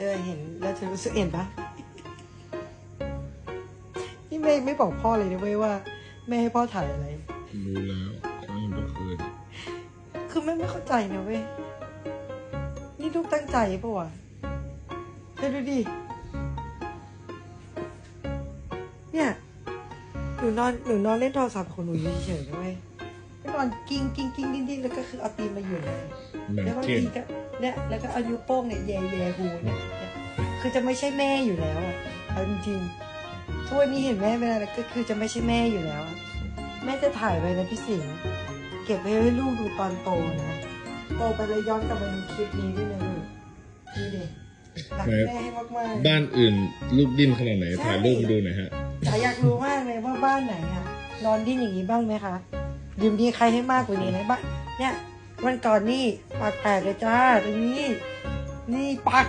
เธอเห็นแล้วเธอรู้สึกเห็นปะนี่แม่ไม่บอกพ่อเลยนะเว้ยว่าแม่ให้พ่อถ่ายอะไร รู้แล้วเขาเห็นเมื่อคืนคือแม่ไม่เข้าใจนะเว้ย นี่ลูกตั้งใจปะวะเธอดูดิ เนี่ยหนูนอนหนูนอนเล่นโทรศัพท์ของหนูอยู่เฉยๆนะเว้ยก็นอนกิ้งกิ้งกิ้งกิ้งกิ้งแล้วก็คือเอาตีนมาอยู่เลยเหมือนแล้วก็เทียนทีก็ เนี่ยแล้วก็เอานิ้วโป้งเนี่ยแย่แย่หูเนี่ยเนี่ยคือจะไม่ใช่แม่อยู่แล้วอะเอาจริงๆทุกวันนี้เห็นแม่เป็นอะไรก็คือจะไม่ใช่แม่อยู่แล้วอะแม่จะถ่ายไว้นะพี่สิงห์เก็บไว้ให้ลูกดูตอนโตนะโตไปเลยย้อนกลับมาดูคลิปนี้ด้วยนะลูกดูดิรักแม่ให้มากๆบ้านอื่นลูกดิ้นขนาดไหนถ่ายรูปมาดูหน่อยฮะจ๋าอยากรู้มากเลยว่าบ้านไหนอะนอนดิ้นอย่างนี้บ้างไหมคะยืมดีใครให้มากกว่านี้นะบ้านเนี่ย วันก่อนนี่ปากแตกเลยจ้าตรงนี้ นี่ปัก